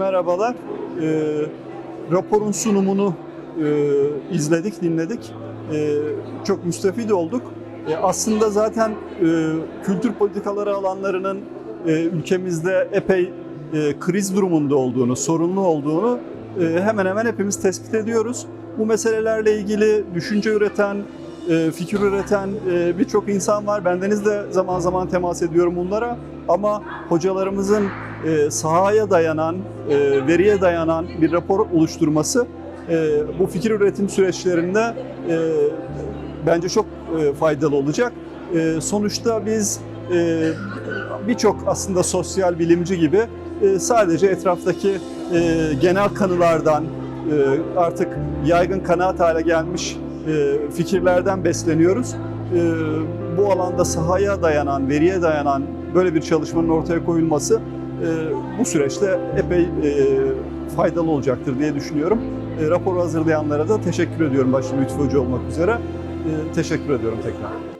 merhabalar. Ee, raporun sunumunu e, izledik, dinledik. Ee, çok müstefid olduk. E, aslında zaten e, kültür politikaları alanlarının e, ülkemizde epey e, kriz durumunda olduğunu, sorunlu olduğunu e, hemen hemen hepimiz tespit ediyoruz. Bu meselelerle ilgili düşünce üreten, e, fikir üreten e, birçok insan var. Bendeniz de zaman zaman temas ediyorum bunlara. Ama hocalarımızın e, sahaya dayanan, veriye dayanan bir rapor oluşturması bu fikir üretim süreçlerinde bence çok faydalı olacak. Sonuçta biz birçok aslında sosyal bilimci gibi sadece etraftaki genel kanılardan artık yaygın kanaat hale gelmiş e, fikirlerden besleniyoruz. E, bu alanda sahaya dayanan, veriye dayanan böyle bir çalışmanın ortaya koyulması e, bu süreçte epey e, faydalı olacaktır diye düşünüyorum. E, raporu hazırlayanlara da teşekkür ediyorum başta Lütfü Hoca olmak üzere. Teşekkür ediyorum tekrar.